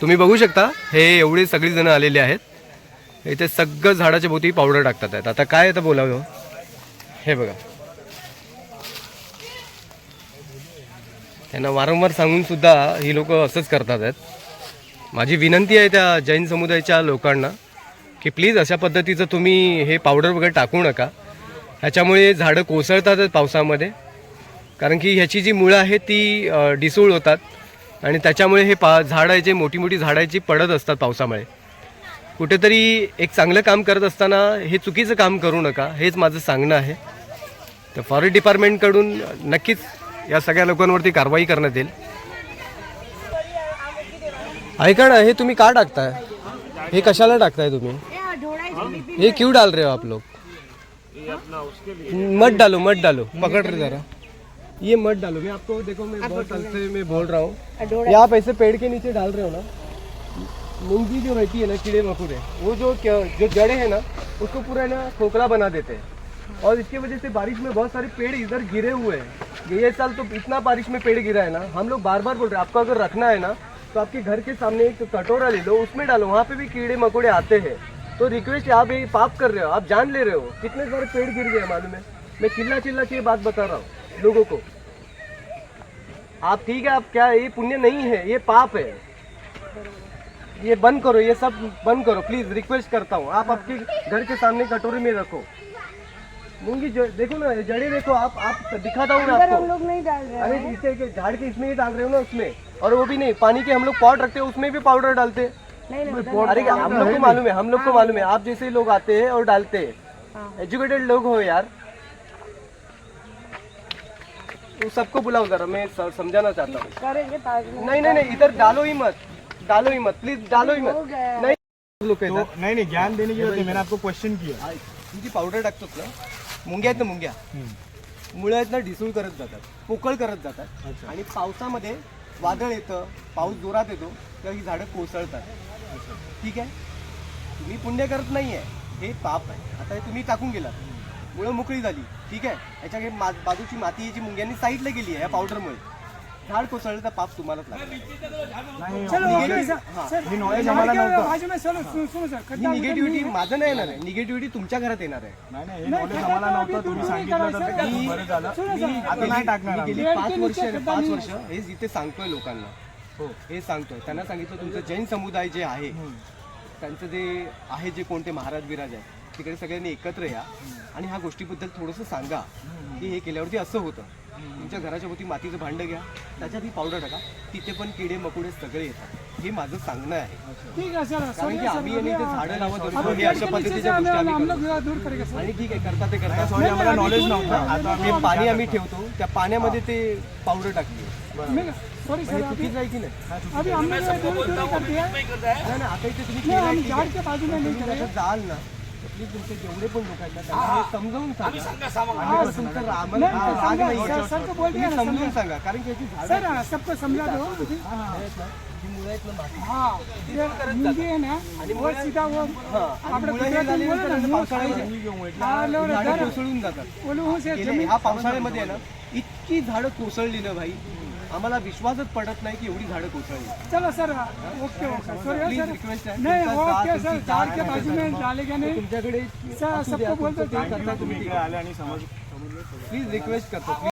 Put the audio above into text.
तुम्ही बघू शकता हे एवढे सगळी जण आलेले आहेत. इथे सगळं झाडाच्या भोवती पावडर टाकतात आहेत. आता काय आता बोलावं हो? हे बघा. त्यांना वारंवार सांगून सुद्धा ही लोक असंच करतात आहेत. माझी विनंती आहे त्या जैन समुदायाच्या लोकांना की प्लीज अशा पद्धतीचं तुम्ही हे पावडर वगैरे टाकू नका. ह्याच्यामुळे झाडं कोसळतातच पावसामध्ये. कारण की ह्याची जी मुळं आहेत ती डिसूळ होतात. आणि त्याच्यामुळे हे पा झाडाचे मोठी मोठी झाडाची पडत असतात पावसामुळे. कुठेतरी एक चांगलं काम करत असताना हे चुकीचं काम करू नका हेच माझं सांगणं आहे. तर फॉरेस्ट डिपार्टमेंटकडून नक्कीच या सगळ्या लोकांवरती कारवाई करण्यात येईल. ऐका ना हे तुम्ही का टाकताय? हे कशाला टाकताय तुम्ही? ये क्यों डाल रहे हो आप लोग? मत डालो मत डालो। पकड़ रहे जरा। ये मत डालो मैं आपको देखो मैं बहुत साल से मैं बोल रहा हूँ। ये आप ऐसे पेड़ के नीचे डाल रहे हो ना मूँगी जो रहती है ना कीड़े मकोड़े वो जो क्या- जो जड़े हैं ना उसको पूरा ना खोखला बना देते हैं। और इसकी वजह से बारिश में बहुत सारे पेड़ इधर गिरे हुए हैं। ये साल तो इतना बारिश में पेड़ गिरा है ना हम लोग बार बार बोल रहे हैं आपको अगर रखना है ना तो आपके घर के सामने एक कटोरा ले लो उसमें डालो वहाँ पे भी कीड़े मकोड़े आते हैं। तो रिक्वेस्ट आप ये पाप कर रहे हो आप जान ले रहे हो। कितने सारे पेड़ गिर गए मालूम है? मैं चिल्ला चिल्ला के ये बात बता रहा हूँ लोगों को। आप ठीक है आप क्या ये पुण्य नहीं है ये पाप है। ये बंद करो ये सब बंद करो। प्लीज़ रिक्वेस्ट करता हूँ। आप आपके घर के सामने कटोरे में रखो। मूँगी जो देखो ना जड़े देखो आप आप दिखाता हूँ आपको। लोग नहीं डाल रहे अरे इसे के झाड़ के इसमें ही डाल रहे हो ना उसमें। और वो भी नहीं पानी के हम लोग पॉट रखते हैं उसमें भी पाउडर डालते हैं। नहीं नहीं अरे हम लोग को मालूम है हम लोग को मालूम है। आप जैसे लोग आते हैं और डालते हैं। एजुकेटेड लोग हो यार। वो सबको बुलाओ जरा मैं समझाना चाहता हूँ। नहीं नहीं नहीं इधर डालो ही मत। डालो ही मत प्लीज डालो ही मत। गया। नहीं लोक तो नहीं नहीं ज्ञान देने की मैंने आपको क्वेश्चन किया। तुमची पावडर टाकतोच ना मुंग्या आहेत ना मुंग्या। मुळं आहेत ना ढिसूळ करत जातात पोकळ करत जातात. आणि पावसामध्ये वादळ येतं पाऊस जोरात येतो तेव्हा ही झाडं कोसळतात. ठीक आहे? तुम्ही पुण्य करत नाहीये. हे पाप आहे. आता हे तुम्ही टाकून गेलात. मुळं मोकळी झाली. ठीक आहे? याच्या मा- बाजूची माती जी मुंग्यांनी साईडला गेली आहे या पावडरमुळे झाड कोसळलं तर पाप तुम्हालाच लागेल निगेटिव्हिटी माझं नाही येणार आहे. निगेटिव्हिटी तुमच्या घरात येणार आहे. नाही नाही हे नाही. गेली पाच वर्ष आहे पाच वर्ष हे जिथे सांगतोय लोकांना. हो. हे सांगतोय. त्यांना सांगितलं तुमचं जैन समुदाय जे आहे त्यांचं जे आहे जे कोणते महाराज बिराज आहे तिकडे सगळ्यांनी एकत्र या. आणि ह्या गोष्टीबद्दल थोडंसं सांगा. की हे केल्यावरती असं होतं. तुमच्या घराच्या भोवती मातीचं भांडं घ्या. त्याच्यात ही पावडर टाका. तिथे पण किडे मकुडे सगळे येतात. हे माझं सांगणं आहे. कारण की आम्ही आणि ते झाडं लावत होतो. हे अशा पद्धतीच्या गोष्टी आम्ही करतो. आणि ठीक आहे करता ते करता. सॉरी आम्हाला नॉलेज नव्हतं. आता आम्ही पाणी आम्ही ठेवतो. त्या पाण्यामध्ये ते पावडर टाकली सॉरी हे सर चुकीचं आहे की नाही? अभी हम लोग ये दूर दूर कर दिया नाही, नाही, आता इथे तुम्ही ठीक आहे. के बाजू में नहीं त्याच्यात जाल ना. तर प्लीज तुमचे जेवढे पण लोक आहेत ना त्यांना हे समजावून सांगा. आणि तुमचं राग नहीं, हा, राग समझा, नाही. सर- सर को बोल दिया तुम्ही ना, समजून समझा। सांगा कारण की याची झाडं सर हाँ, सबको समझा दो आहेत ना. जी मुळं आहेत ना माती हाँ. ये मुंगी है ना वो सीधा वो हा. आणि आपलं मुळं हे गुजराती झाल्यानंतर बोला ना, ना पावसाळ्यामध्ये हाँ, झाडं कोसळून जातात. वो लोगों से गेले ह्या पावसाळ्यामध्ये आहे ना इतकी झाडं कोसळली ना भाई. आम्हाला विश्वासच पडत नाही की एवढी झाडं कोसळली. चलो sir okay okay. Sorry please sir. Request आहे. नहीं तुमचा जाल, ओके सर. तुमची झाड़ जात के बाजू में डालेगा नहीं? तुमच्याकडे सर सबको बोलते करता तुम्ही? में इकडे आले आणि समज प्लीज रिक्वेस्ट करतो.